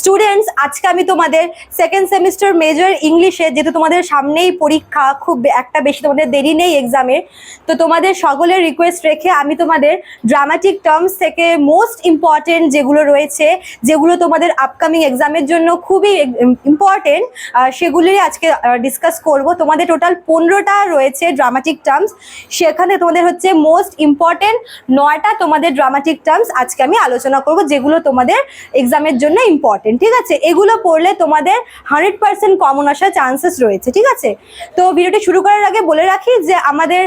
students আজকে আমি তোমাদের সেকেন্ড সেমিস্টার মেজর ইংলিশে যেহেতু তোমাদের সামনেই পরীক্ষা, খুব একটা বেশি তোমাদের দেরি নেই এক্সামের তো তোমাদের সকলের রিকোয়েস্ট রেখে আমি তোমাদের ড্রামাটিক টার্মস থেকে মোস্ট ইম্পর্টেন্ট যেগুলো রয়েছে, যেগুলো তোমাদের আপকামিং এক্সামের জন্য খুবই ইম্পর্টেন্ট সেগুলিই আজকে ডিসকাস করব। তোমাদের টোটাল পনেরোটা রয়েছে ড্রামাটিক টার্মস সেখানে তোমাদের হচ্ছে মোস্ট ইম্পর্টেন্ট নয়টা তোমাদের ড্রামাটিক টার্মস আজকে আমি আলোচনা করব, যেগুলো তোমাদের এক্সামের জন্য ইম্পর্টেন্ট ঠিক আছে? এগুলো পড়লে তোমাদের হান্ড্রেড পার্সেন্ট কমন আসার চান্সেস রয়েছে, ঠিক আছে? তো ভিডিওটি শুরু করার আগে বলে রাখি যে আমাদের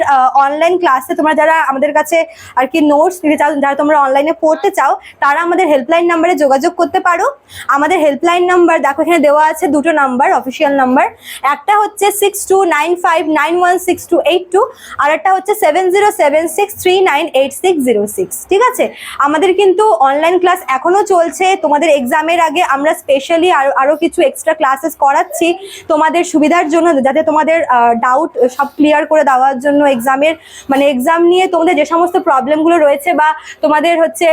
অনলাইন ক্লাসে তোমরা যারা আমাদের কাছে আর কি নোটস নিতে চাও, যারা তোমরা অনলাইনে পড়তে চাও, তারা আমাদের হেল্পলাইন নাম্বারে যোগাযোগ করতে পারো। আমাদের হেল্পলাইন নাম্বার দেখো এখানে দেওয়া আছে দুটো নাম্বার অফিসিয়াল নাম্বার একটা হচ্ছে six two nine five nine one six two eight two আর একটা হচ্ছে seven zero seven six three nine eight six zero six ঠিক আছে? আমাদের কিন্তু অনলাইন ক্লাস এখনও চলছে, তোমাদের এক্সামের আগে আমরা স্পেশালি আরও আরও কিছু এক্সট্রা ক্লাসেস করাচ্ছি তোমাদের সুবিধার জন্য, যাতে তোমাদের ডাউট সব ক্লিয়ার করে দেওয়ার জন্য এক্সামের মানে এক্সাম নিয়ে তোমাদের যে সমস্ত প্রবলেমগুলো রয়েছে বা তোমাদের হচ্ছে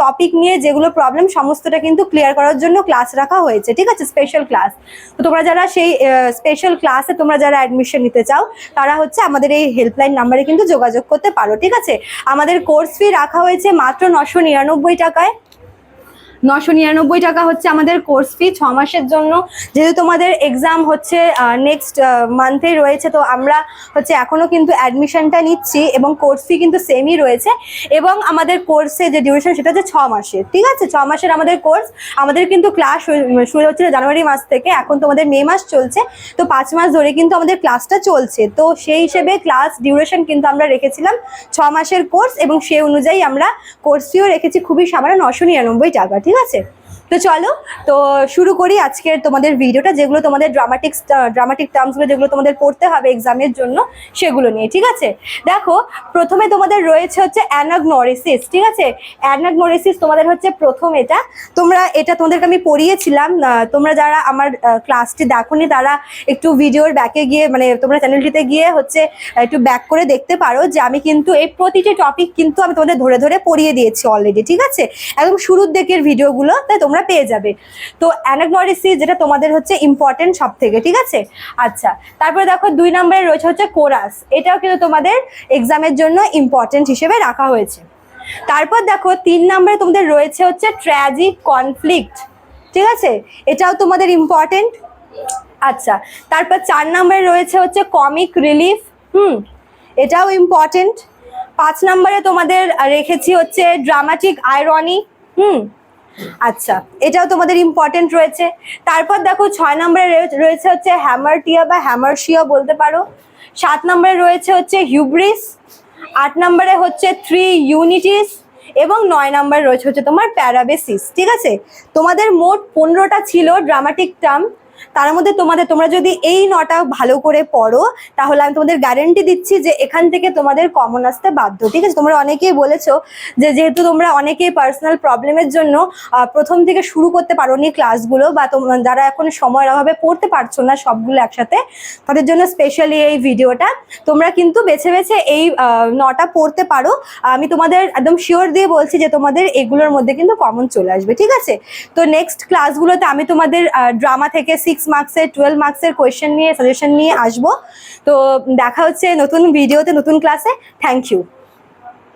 টপিক নিয়ে যেগুলো প্রবলেম সমস্তটা কিন্তু ক্লিয়ার করার জন্য ক্লাস রাখা হয়েছে, ঠিক আছে? স্পেশাল ক্লাস তো তোমরা যারা সেই স্পেশাল ক্লাসে তোমরা যারা অ্যাডমিশন নিতে চাও, তারা হচ্ছে আমাদের এই হেল্পলাইন নাম্বারে কিন্তু যোগাযোগ করতে পারো, ঠিক আছে? আমাদের কোর্স ফি রাখা হয়েছে মাত্র নশো নিরানব্বই টাকায়। নশো নিরানব্বই টাকা হচ্ছে আমাদের কোর্স ফি ছ মাসের জন্য। যেহেতু তোমাদের এক্সাম হচ্ছে নেক্সট মান্থে রয়েছে, তো আমরা হচ্ছে এখনও কিন্তু অ্যাডমিশনটা নিচ্ছি এবং কোর্স ফি কিন্তু সেমই রয়েছে। এবং আমাদের কোর্সে যে ডিউরেশন সেটা হচ্ছে ছ মাসের, ঠিক আছে? ছ মাসের আমাদের কোর্স আমাদের কিন্তু ক্লাস শুরু হচ্ছিল জানুয়ারি মাস থেকে, এখন তোমাদের মে মাস চলছে, তো পাঁচ মাস ধরে কিন্তু আমাদের ক্লাসটা চলছে। তো সেই হিসেবে ক্লাস ডিউরেশন কিন্তু আমরা রেখেছিলাম ছ মাসের কোর্স এবং সেই অনুযায়ী আমরা কোর্স ফিও রেখেছি, খুবই সামান্য নশো নিরানব্বই টাকা, ঠিক আছে? তো চলো, তো শুরু করি আজকের তোমাদের ভিডিওটা যেগুলো তোমাদের ড্রামাটিক ড্রামাটিক টার্মসগুলো যেগুলো তোমাদের পড়তে হবে এক্সামের জন্য, সেগুলো নিয়ে, ঠিক আছে? দেখো, প্রথমে তোমাদের রয়েছে হচ্ছে অ্যানাগনোরিসিস ঠিক আছে? অ্যানাগনোরিসিস তোমাদের হচ্ছে প্রথম এটা। তোমরা এটা তোমাদেরকে আমি পড়িয়েছিলাম তোমরা যারা আমার ক্লাসটি দেখোনি, তারা একটু ভিডিওর ব্যাকে গিয়ে মানে তোমরা চ্যানেলটিতে গিয়ে হচ্ছে একটু ব্যাক করে দেখতে পারো যে আমি কিন্তু এই প্রতিটি টপিক কিন্তু আমি তোমাদের ধরে ধরে পড়িয়ে দিয়েছি অলরেডি ঠিক আছে? একদম শুরুর দিকের ভিডিওগুলো তাই তোমরা পেয়ে যাবে। তো অ্যানাগনোরিসিস যেটা তোমাদের হচ্ছে ইম্পর্টেন্ট সব থেকে ঠিক আছে? আচ্ছা তারপরে দেখো দুই নম্বরে রয়েছে হচ্ছে কোরাস। এটাও কিন্তু তোমাদের এক্সামের জন্য ইম্পর্টেন্ট হিসেবে রাখা হয়েছে। তারপর দেখো তিন নম্বরে তোমাদের রয়েছে হচ্ছে ট্র্যাজিক কনফ্লিক্ট ঠিক আছে? এটাও তোমাদের ইম্পর্টেন্ট আচ্ছা তারপর চার নম্বরে রয়েছে হচ্ছে কমিক রিলিফ হুম, এটাও ইম্পর্টেন্ট পাঁচ নম্বরে তোমাদের রেখেছি হচ্ছে ড্রামাটিক আয়রনি হুম আচ্ছা এটাও তোমাদের ইম্পর্টেন্ট রয়েছে। তারপর দেখো ছয় নম্বরে রয়ে- রয়েছে হচ্ছে হ্যামারটিয়া বা হ্যামারশিয়া বলতে পারো। সাত নম্বরে রয়েছে হচ্ছে হিউব্রিস আট নম্বরে হচ্ছে থ্রি ইউনিটিস এবং নয় নম্বরে রয়েছে হচ্ছে তোমার প্যারাবেসিস ঠিক আছে? তোমাদের মোট পনেরোটা ছিল ড্রামাটিক টার্ম তার মধ্যে তোমাদের, তোমরা যদি এই নটা ভালো করে পড়ো, তাহলে আমি তোমাদের গ্যারেন্টি দিচ্ছি যে এখান থেকে তোমাদের কমন আসতে বাধ্য, ঠিক আছে? তোমরা অনেকেই বলেছ যে যেহেতু তোমরা অনেকেই পার্সোনাল প্রবলেমের জন্য প্রথম থেকে শুরু করতে পারোনি ক্লাসগুলো বা তোমরা যারা এখন সময়ের অভাবে পড়তে পারছ না সবগুলো একসাথে, তাদের জন্য স্পেশালি এই ভিডিওটা তোমরা কিন্তু বেছে বেছে এই নটা পড়তে পারো। আমি তোমাদের একদম শিওর দিয়ে বলছি যে তোমাদের এগুলোর মধ্যে কিন্তু কমন চলে আসবে, ঠিক আছে? তো নেক্সট ক্লাসগুলোতে আমি তোমাদের ড্রামা থেকে সিক্স মার্কসের টুয়েলভ মার্কসের কোয়েশ্চেন নিয়ে সাজেশন নিয়ে আসব। তো দেখা হচ্ছে নতুন ভিডিওতে নতুন ক্লাসে থ্যাংক ইউ